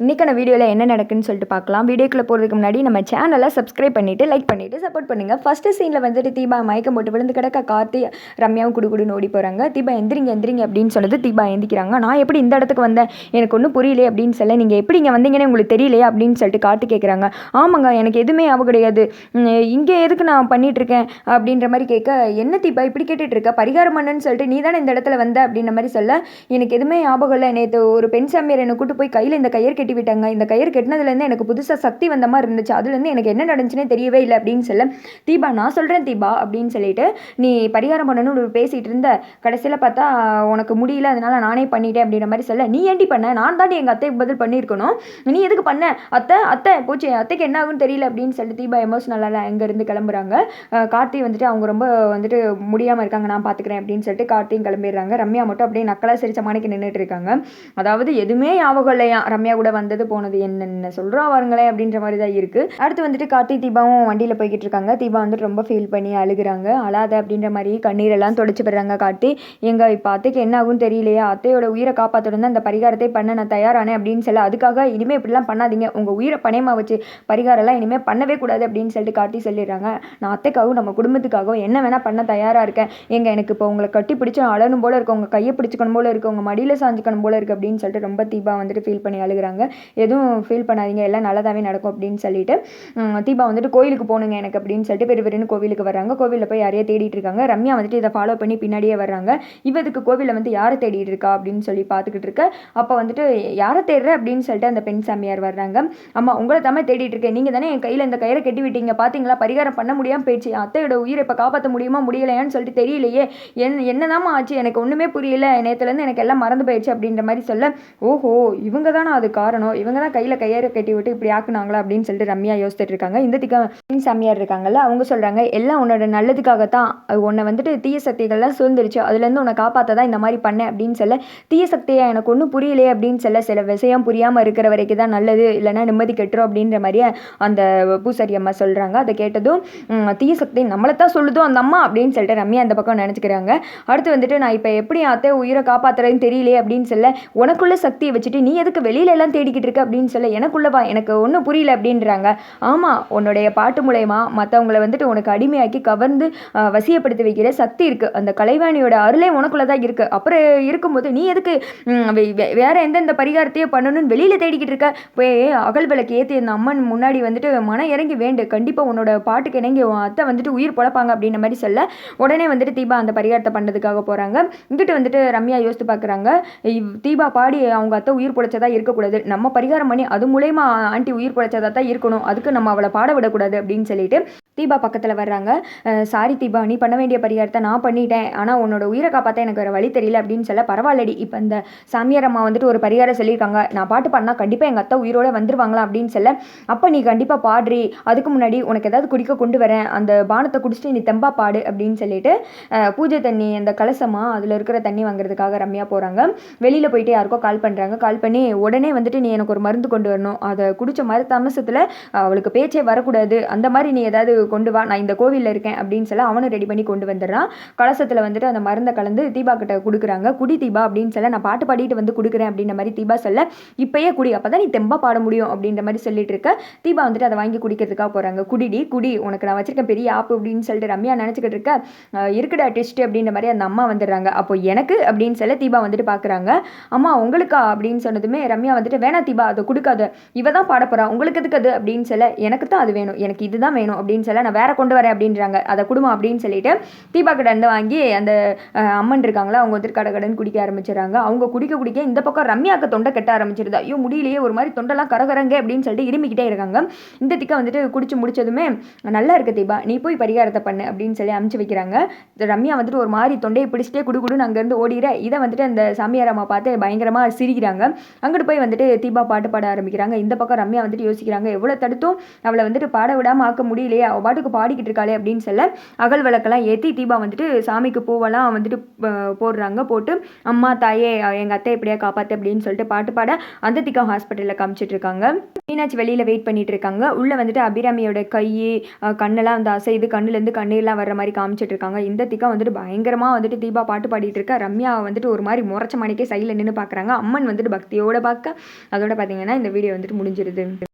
இன்றைக்கான வீடியோவில் என்ன நடக்குன்னு சொல்லிட்டு பார்க்கலாம். வீடியோக்குள்ளே போகிறதுக்கு முன்னாடி நம்ம சேனலை சப்ஸ்கிரைப் பண்ணிவிட்டு லைக் பண்ணிவிட்டு சப்போர்ட் பண்ணுங்கள் ஃபஸ்ட்டு சீனில் வந்துட்டு தீபா மயக்கம் போட்டு விழுந்து கிடக்க கார்த்தி ரம்யாவும் குடு குடுன்னு ஓடி போகிறாங்க தீபா எந்திரிங்க எந்திரிங்க அப்படின்னு சொன்னது தீபா எந்திக்கிறாங்க நான் எப்படி இந்த இடத்துக்கு வந்தேன்? எனக்கு ஒன்றும் புரியலையே அப்படின்னு சொல்ல நீங்கள் எப்படி இங்கே வந்தீங்கன்னு உங்களுக்கு தெரியலையே? அப்படின்னு சொல்லிட்டு கார்த்தி கேட்குறாங்க ஆமாங்க எனக்கு எதுவுமே ஆக கிடையாது. இங்கே எதுக்கு நான் பண்ணிகிட்ருக்கேன் இருக்கேன்? அப்படின்ற மாதிரி கேட்க என்ன தீபா இப்படி கேட்டுட்ருக்க பரிகாரம் பண்ணுன்னு சொல்லிட்டு நீ தானே இந்த இடத்துல வந்த? அப்படின்ற மாதிரி சொல்ல எனக்கு எதுவுமே ஞாபகம் இல்லை நேற்று ஒரு பெண் சாமியார் என்னை கூட்டு போய் கையில் இந்த கையர் கட்டி விட்டாங்க. இந்த கயிறு கட்டினதுலேருந்து எனக்கு புதுசாக சக்தி வந்த மாதிரி இருந்துச்சு. அதுலேருந்து எனக்கு என்ன நடந்துச்சுன்னே தெரியவே இல்லை அப்படின்னு சொல்ல தீபா நான் சொல்கிறேன் தீபா அப்படின்னு சொல்லிட்டு நீ பரிகாரம் பண்ணணும்னு பேசிகிட்டு இருந்த கடைசியில் பார்த்தா உனக்கு முடியல அதனால நானே பண்ணிட்டேன் அப்படின்ற மாதிரி சொல்ல நீ ஏண்டி பண்ண? நான் தாண்டி எங்கள் அத்தைக்கு பதில் பண்ணியிருக்கணும். நீ எதுக்கு பண்ண? அத்தை அத்தை போச்சு அத்தைக்கு என்ன ஆகும்னு தெரியல அப்படின்னு சொல்லிட்டு தீபா எமோஷனலாக அங்கேருந்து கிளம்புறாங்க. கார்த்தி வந்துட்டு அவங்க ரொம்ப வந்துட்டு முடியாமல் இருக்காங்க நான் பார்த்துக்கிறேன் அப்படின்னு சொல்லிட்டு கார்த்தியும் கிளம்பிடுறாங்க. ரம்யா மட்டும் அப்படியே நக்கலாக சிரிச்ச மாணிக்கு நின்றுட்டு இருக்காங்க. அதாவது எதுவுமே ஞாபகம் இல்லையா? ரம்யா கூட வந்தது போனது என்னென்ன சொல்கிறா வாருங்களேன் அப்படின்ற மாதிரி தான் இருக்குது அடுத்து வந்துட்டு கார்த்தி தீபாவும் வண்டியில் போய்கிட்டு இருக்காங்க. தீபா வந்துட்டு ரொம்ப ஃபீல் பண்ணி அழுகுறாங்க. அழாத அப்படின்ற மாதிரி கண்ணீரெல்லாம் தொடச்சி போடுறாங்க கார்த்தி. எங்கள் இப்போ அத்தைக்கு என்ன ஆகும்னு தெரியலையா. அத்தையோட உயிரை காப்பாற்றணும் அந்த பரிகாரத்தை பண்ண நான் தயாரானேன் அப்படின்னு சொல்ல அதுக்காக இனிமேல் இப்படிலாம் பண்ணாதீங்க. உங்கள் உயிரை பணையமாக வச்சு பரிகாரம்லாம் இனிமேல் பண்ணவே கூடாது அப்படின்னு சொல்லிட்டு காட்டி சொல்லிடுறாங்க. நான் அத்தைக்காகவும் நம்ம குடும்பத்துக்காகவும் என்ன வேணால் பண்ண தயாராக இருக்கேன். எங்கள் எனக்கு இப்போ உங்களை கட்டி பிடிச்சி அழணும் போல இருக்கு. உங்கள் கையை பிடிச்சிக்கணும் போல இருக்கு. உங்கள் மடியில் சாஞ்சிக்கணும் போல இருக்குது அப்படின்னு சொல்லிட்டு ரொம்ப தீபா வந்துட்டு ஃபீல் பண்ணி அழுகுறாங்க. எதுவும் ஃபீல் பண்ணாதீங்க எல்லாம் நல்லதாகவே நடக்கும் அப்படின்னு சொல்லிட்டு தீபா வந்துட்டு கோயிலுக்கு போகணுங்க எனக்கு அப்படின்னு சொல்லிட்டு பெரிய பெரியன்னு கோவிலுக்கு வர்றாங்க. கோவிலில் போய் யாரையே தேடிட்டு இருக்காங்க. ரம்யா வந்துட்டு இதை ஃபாலோ பண்ணி பின்னாடியே வர்றாங்க. இவதுக்கு கோவிலில் வந்து யாரை தேடிட்டு இருக்கா அப்படின்னு சொல்லி பார்த்துக்கிட்டு இருக்க. அப்போ வந்துட்டு யாரை தேடுற? அப்படின்னு சொல்லிட்டு அந்த பெண் சாமியார் வர்றாங்க. அம்மா உங்களை தாமே தேடிட்டு இருக்கேன். நீங்கள் தானே என் கையில் இந்த கயிறை கட்டி விட்டீங்க. பார்த்தீங்களா பரிகாரம் பண்ண முடியாமல் போயிடுச்சு. அத்தையோட உயிரை இப்போ காப்பாற்ற முடியுமா முடியலையான்னு சொல்லிட்டு தெரியலையே. என் என்னதாம்மா ஆச்சு? எனக்கு ஒன்றுமே புரியல. நேற்றுலேருந்து எனக்கு எல்லாம் மறந்து போயிடுச்சு அப்படின்ற மாதிரி சொல்ல ஓஹோ இவங்க தானே அது காரணம்? இவங்க தான் கையில் கையேற கட்டி விட்டு இப்படி ஆக்குனாங்களா அப்படின்னு சொல்லிட்டு ரம்யா யோசிச்சுட்டு இருக்காங்க. இந்த திக்கா பெண் சாமியார் இருக்காங்கல்ல அவங்க சொல்கிறாங்க எல்லாம் உன்னோட நல்லதுக்காகத்தான். உன்னை வந்துட்டு தீய சக்திகள்லாம் சூழ்ந்துருச்சு. அதுலேருந்து உன்னை காப்பாற்ற தான் இந்த மாதிரி பண்ணேன் அப்படின்னு சொல்ல தீய சக்தியாக எனக்கு ஒன்றும் புரியலையே அப்படின்னு சொல்ல சில விஷயம் புரியாமல் இருக்கிற வரைக்கும் தான் நல்லது இல்லைனா நிம்மதி கெட்டுரும் அப்படின்ற மாதிரியே அந்த பூசாரி அம்மா சொல்கிறாங்க அதை கேட்டதும் தீய சக்தி நம்மளை தான் சொல்லுதோ அந்த அம்மா? அப்படின்னு சொல்லிட்டு ரம்யா அந்த பக்கம் நினச்சிக்கிறாங்க. அடுத்து வந்துட்டு நான் இப்போ எப்படி அத்தை உயிரை காப்பாற்றுறேன்னு தெரியலையே அப்படின்னு சொல்ல உனக்குள்ள சக்தியை வச்சுட்டு நீ எதுக்கு வெளியில எல்லாம் தேடிக்கிட்டு இருக்க அப்படின்னு சொல்ல எனக்குள்ளவா? எனக்கு ஒன்றும் புரியல அப்படின்றாங்க. ஆமாம் உன்னுடைய பாட்டு மூலயமா மற்றவங்களை வந்துட்டு உனக்கு அடிமையாக்கி கவர்ந்து வசியப்படுத்தி வைக்கிற சக்தி இருக்குது அந்த கலைவாணியோட அருளே உனக்குள்ள தான் இருக்குது அப்புறம் இருக்கும்போது நீ எதுக்கு ம், வே- வேற எந்தெந்த பரிகாரத்தையும் பண்ணணும்னு வெளியில் தேடிக்கிட்டு இருக்க? போய் அகல் விளக்கு ஏற்றி அந்த அம்மன் முன்னாடி வந்துட்டு மனம் இறங்கி வேண்டு. கண்டிப்பாக உன்னோட பாட்டுக்கு இணங்கி உன் அத்தை வந்துட்டு உயிர் பொழப்பாங்க அப்படின்ற மாதிரி சொல்ல உடனே வந்துட்டு தீபா அந்த பரிகாரத்தை பண்ணதுக்காக போகிறாங்க இங்கிட்டு வந்துட்டு ரம்யா யோசித்து பார்க்குறாங்க தீபா பாடி அவங்க அத்தை உயிர் பொழைச்சதா இருக்கக்கூடாது. நம்ம பரிகாரம் பண்ணி அது மூலயமா ஆண்டி உயிர் பொழைச்சதா தான் இருக்கணும். அதுக்கு நம்ம அவளை பாட விடக்கூடாது அப்படின்னு சொல்லிட்டு தீபா பக்கத்தில் வர்றாங்க. சாரி தீபா நீ பண்ண வேண்டிய பரிகாரத்தை நான் பண்ணிட்டேன். ஆனால் உன்னோட உயிரை காப்பாற்ற எனக்கு வேறு வழி தெரியல அப்படின்னு சொல்ல பரவாயில்லடி. இப்போ இந்த சாமியார் அம்மா வந்துட்டு ஒரு பரிகாரம் சொல்லியிருக்காங்க. நான் பாட்டு பண்ணால் கண்டிப்பாக எங்கள் அத்தை உயிரோட வந்துருவாங்களா? அப்படின்னு சொல்ல அப்போ நீ கண்டிப்பாக பாடுறி. அதுக்கு முன்னாடி உனக்கு ஏதாவது குடிக்க கொண்டு வரேன். அந்த பானத்தை குடிச்சிட்டு நீ தெம்பா பாடு அப்படின்னு சொல்லிட்டு பூஜை தண்ணி அந்த கலசமாக அதில் இருக்கிற தண்ணி வாங்குறதுக்காக ரம்யா போகிறாங்க வெளியில் போயிட்டு யாருக்கோ கால் பண்ணுறாங்க கால் பண்ணி உடனே வந்துட்டு நீ எனக்கு ஒரு மருந்து கொண்டு வரணும். அதை குடித்த மரு தாமசத்தில் அவளுக்கு பேச்சே வரக்கூடாது. அந்த மாதிரி நீ ஏதாவது கொண்டு வா நான் இந்த கோவிலில் இருக்கேன் அப்படின்னு சொல்ல அவனும் ரெடி பண்ணி கொண்டு வந்துடுறான். கலசத்தில் வந்துட்டு அந்த மருந்தை கலந்து தீபா கிட்ட கொடுக்குறாங்க. குடி தீபா அப்படின்னு சொல்ல நான் பாட்டு பாடிட்டு வந்து கொடுக்குறேன் அப்படின்ற மாதிரி தீபா சொல்ல இப்பயே குடி அப்போ தான் நீ தெம்பா பாட முடியும் அப்படின்ற மாதிரி சொல்லிட்டு இருக்க. தீபா வந்துட்டு அதை வாங்கி குடிக்கிறதுக்காக போகிறாங்க குடிடி குடி உனக்கு நான் வச்சிருக்கேன் பெரிய ஆப்பு அப்படின்னு சொல்லிட்டு ரம்யா நினச்சிக்கிட்டு இருக்க இருக்குடா டெஸ்ட் அப்படின்ற மாதிரி அந்த அம்மா வந்துடுறாங்க. அப்போ எனக்கு அப்படின்னு சொல்ல தீபா வந்துட்டு பார்க்குறாங்க அம்மா உங்களுக்கா? அப்படின்னு சொன்னதுமே ரம்யா வந்துட்டு வேணா தீபா அதை கொடுக்காத. இவ தான் பாட போகிறா உங்களுக்கு எதுக்கு அது? அப்படின்னு சொல்ல எனக்கு தான் அது வேணும். எனக்கு இதுதான் வேணும் அப்படின்னு சொல்ல நான் வேற கொண்டு வரேன் அப்படின்றாங்க. அதை குடும்பம் அப்படின்னு சொல்லிட்டு தீபா கிட்ட இருந்து வாங்கி அந்த அம்மன் இருக்காங்களா அவங்க வந்துட்டு கடை கடன் குடிக்க ஆரம்பிச்சிடறாங்க. அவங்க குடிக்க குடிக்க இந்த பக்கம் ரம்யாக்கு தொண்டை கட்ட ஆரம்பிச்சிருது. ஐயோ முடியலையே ஒரு மாதிரி தொண்டெல்லாம் கரகரங்க அப்படின்னு சொல்லிட்டு இருமிக்கிட்டே இருக்காங்க. இந்த திக்க வந்துட்டு குடிச்சு முடிச்சதுமே நல்லா இருக்கு தீபா. நீ போய் பரிகாரத்தை பண்ணு அப்படின்னு சொல்லி அமுச்சு வைக்கிறாங்க. ரம்யா வந்துட்டு ஒரு மாதிரி தொண்டையை பிடிச்சிட்டே குடுக்குடுன்னு அங்கேருந்து ஓடிற இதை வந்துட்டு அந்த சாமியார் அம்மா பார்த்து பயங்கரமாக சிரிக்கிறாங்க. அங்கிட்டு போய் வந்துட்டு தீபா பாட்டு பாட ஆரம்பிக்கிறாங்க. இந்த பக்கம் ரம்யா வந்துட்டு யோசிக்கிறாங்க. எவ்வளோ தடுத்தும் அவளை வந்துட்டு பாட விடாமல் ஆக்க முடியலையே அவள் பாட்டுக்கு பாடிக்கிட்டு இருக்காளே அப்படின்னு சொல்ல அகல் விளக்கெல்லாம் ஏற்றி தீபா வந்துட்டு சாமிக்கு பூவெல்லாம் வந்துட்டு போடுறாங்க. போட்டு அம்மா தாயே எங்கள் அத்தை எப்படியா காப்பாற்று அப்படின்னு சொல்லிட்டு பாட்டு பாட அந்த திக்கா ஹாஸ்பிட்டலில் காமிச்சிட்டு இருக்காங்க. மீனாட்சி வெளியில் வெயிட் பண்ணிட்டு இருக்காங்க. உள்ளே வந்துட்டு அபிராமியோட கை கண்ணெல்லாம் வந்து அசைது கண்ணுலேருந்து கண்ணீர்லாம் வர்ற மாதிரி காமிச்சிட்டு இருக்காங்க. இந்த திக்கா வந்துட்டு பயங்கரமாக வந்துட்டு தீபா பாட்டு பாடிட்டு இருக்கா. ரம்யா வந்துட்டு ஒரு மாதிரி முறைச்ச மணிக்கே சைடில் நின்று பார்க்குறாங்க அம்மன் வந்துட்டு பக்தியோட பார்க்க அதோட பார்த்தீங்கன்னா இந்த வீடியோ வந்துட்டு முடிஞ்சிருது.